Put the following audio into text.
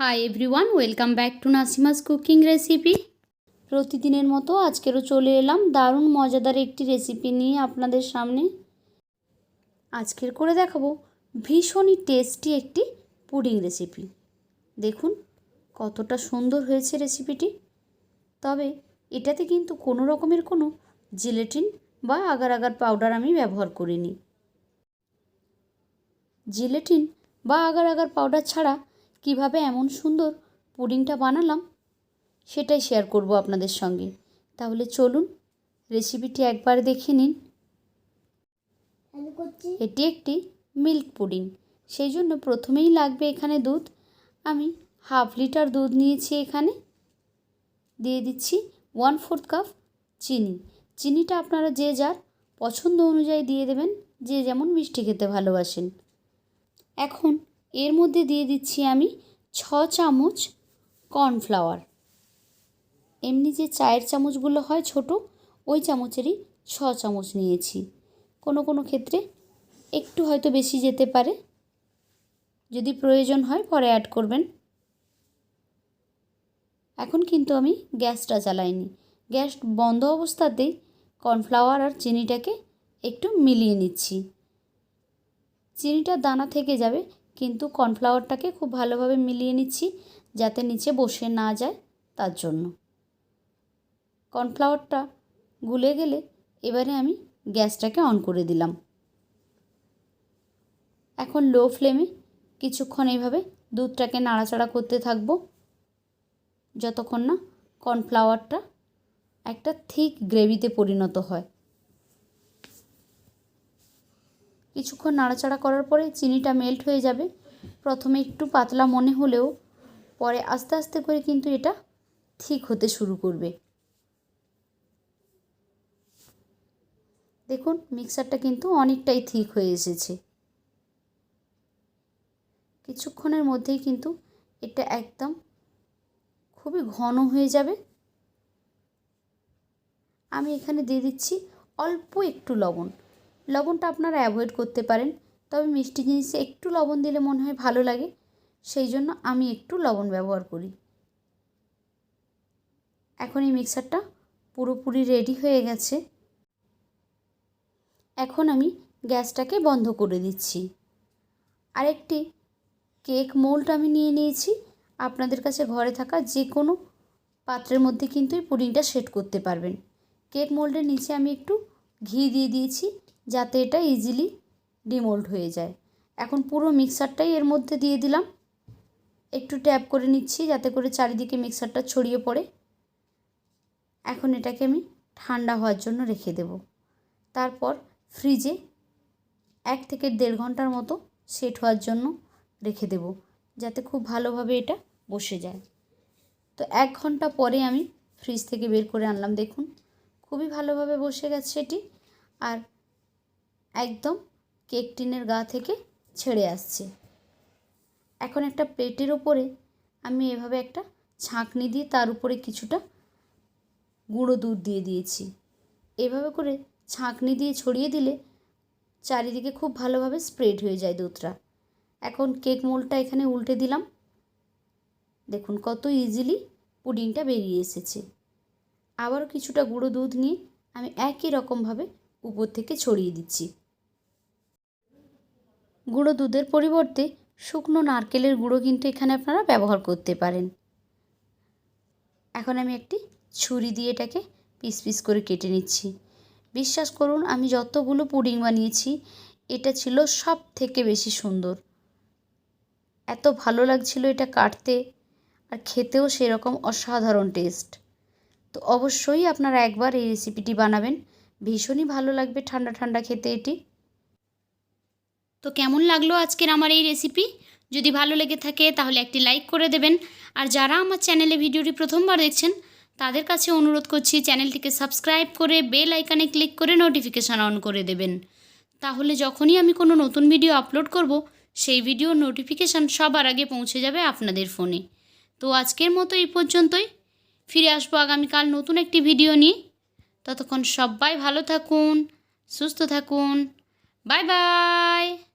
Hi everyone welcome back to Nasima's cooking recipe প্রতিদিনের মতো আজকেরও চলে এলাম দারুণ মজাদার একটি রেসিপি নিয়ে আপনাদের সামনে। আজকের করে দেখাবো ভীষণই টেস্টি একটি পুডিং রেসিপি দেখুন কতটা সুন্দর হয়েছে রেসিপিটি তবে এটাতে কিন্তু কোনো রকমের কোনো জিলেটিন বা আগার আগার পাউডার আমি ব্যবহার করিনি। জিলেটিন বা আগার আগার পাউডার ছাড়া কীভাবে এমন সুন্দর পুডিংটা বানালাম সেটাই শেয়ার করব আপনাদের সঙ্গে। তাহলে চলুন রেসিপিটি একবার দেখে নিন। এটি একটি মিল্ক পুডিং সেই জন্য প্রথমেই লাগবে এখানে দুধ। আমি হাফ লিটার দুধ নিয়েছি এখানে। দিয়ে দিচ্ছি ওয়ান ফোর্থ কাপ চিনি। চিনিটা আপনারা যে যার পছন্দ অনুযায়ী দিয়ে দেবেন, যে যেমন মিষ্টি খেতে ভালোবাসেন। এখন এর মধ্যে দিয়ে দিচ্ছি আমি ছ চামচ কর্নফ্লাওয়ার। এমনি যে চায়ের চামচগুলো হয় ছোট, ওই চামচেরই ছ চামচ নিয়েছি। কোনো কোনো ক্ষেত্রে একটু হয়তো বেশি যেতে পারে। যদি প্রয়োজন হয় পরে অ্যাড করবেন। এখন কিন্তু আমি গ্যাসটা চালাইনি। গ্যাস বন্ধ অবস্থাতেই কর্নফ্লাওয়ার আর চিনিটাকে একটু মিলিয়ে নিচ্ছি। চিনিটা দানা থেকে যাবে কিন্তু কর্নফ্লাওয়ারটাকে খুব ভালোভাবে মিলিয়ে নিচ্ছি যাতে নিচে বসে না যায় তার জন্য। কর্নফ্লাওয়ারটা গুলে গেলে এবারে আমি গ্যাসটাকে অন করে দিলাম। এখন লো ফ্লেমে কিছুক্ষণ এইভাবে দুধটাকে নাড়াচাড়া করতে থাকব। যতক্ষণ না কর্নফ্লাওয়ারটা একটা থিক গ্রেভিতে পরিণত হয়। কিছুক্ষণ নাড়াচাড়া করার পরে চিনিটা মেল্ট হয়ে যাবে। প্রথমে একটু পাতলা মনে হলেও পরে আস্তে আস্তে করে কিন্তু এটা ঠিক হতে শুরু করবে। দেখুন মিক্সারটা কিন্তু অনেকটাই ঠিক হয়ে এসেছে। কিছুক্ষণের মধ্যেই কিন্তু এটা একদম খুবই ঘন হয়ে যাবে। আমি এখানে দিয়ে দিচ্ছি অল্প একটু লবণ। লবণটা আপনারা অ্যাভয়েড করতে পারেন। তবে মিষ্টি জিনিসে একটু লবণ দিলে মনে হয় ভালো লাগে। সেই জন্য আমি একটু লবণ ব্যবহার করি। এখন এই মিক্সারটা পুরোপুরি রেডি হয়ে গেছে। এখন আমি গ্যাসটাকে বন্ধ করে দিচ্ছি। আরেকটি কেক মোল্ড আমি নিয়ে নিয়েছি। আপনাদের কাছে ঘরে থাকা যে কোনো পাত্রের মধ্যে কিন্তু এই পুডিংটা সেট করতে পারবেন। কেক মোল্ডের নিচে আমি একটু ঘি দিয়ে দিয়েছি যাতে এটা ইজিলি ডিমোল্ড হয়ে যায়। এখন পুরো মিক্সারটাই এর মধ্যে দিয়ে দিলাম। একটু ট্যাপ করে নিচ্ছি যাতে করে চারিদিকে মিক্সারটা ছড়িয়ে পড়ে। এখন এটাকে আমি ঠান্ডা হওয়ার জন্য রেখে দেব। তারপর ফ্রিজে এক থেকে দেড় ঘণ্টার মতো সেট হওয়ার জন্য রেখে দেব যাতে খুব ভালোভাবে এটা বসে যায়। তো এক ঘণ্টা পরে আমি ফ্রিজ থেকে বের করে আনলাম, দেখুন। খুবই ভালোভাবে বসে গেছে এটি আর একদম কেক টিনের গা থেকে ছেড়ে আসছে। এখন একটা প্লেটের ওপরে আমি এভাবে একটা ছাঁকনি দিয়ে তার উপরে কিছুটা গুঁড়ো দুধ দিয়ে দিয়েছি। এভাবে করে ছাঁকনি দিয়ে ছড়িয়ে দিলে চারিদিকে খুব ভালোভাবে স্প্রেড হয়ে যায় দুধটা। এখন কেক মোলটা এখানে উল্টে দিলাম। দেখুন কত ইজিলি পুডিংটা বেরিয়ে এসেছে। আবারও কিছুটা গুঁড়ো দুধ নিয়ে আমি একই রকমভাবে উপর থেকে ছড়িয়ে দিচ্ছি। গুঁড়ো দুধের পরিবর্তে শুকনো নারকেলের গুঁড়ো কিন্তু এখানে আপনারা ব্যবহার করতে পারেন। এখন আমি একটি ছুরি দিয়ে এটাকে পিস পিস করে কেটে নিচ্ছি। বিশ্বাস করুন, আমি যতগুলো পুডিং বানিয়েছি, এটা ছিল সব থেকে বেশি সুন্দর। এত ভালো লাগছিল এটা কাটতে, আর খেতেও সেরকম অসাধারণ টেস্ট। তো অবশ্যই আপনারা একবার এই রেসিপিটি বানাবেন। ভীষণই ভালো লাগবে ঠান্ডা ঠান্ডা খেতে এটি। তো কেমন লাগল আজকের আমার এই রেসিপি যদি ভালো লেগে থাকে তাহলে একটি লাইক করে দেবেন। আর যারা আমার চ্যানেলে ভিডিওটি প্রথমবার দেখছেন, তাদের কাছে অনুরোধ করছি চ্যানেলটিকে সাবস্ক্রাইব করে বেল আইকানে ক্লিক করে নোটিফিকেশান অন করে দেবেন। তাহলে যখনই আমি কোনো নতুন ভিডিও আপলোড করব, সেই ভিডিওর নোটিফিকেশান সবার আগে পৌঁছে যাবে আপনাদের ফোনে তো আজকের মতো এই পর্যন্তই। ফিরে আসব আগামীকাল নতুন একটি ভিডিও নিয়ে। ততক্ষণ সবাই ভালো থাকুন, সুস্থ থাকুন। Bye bye!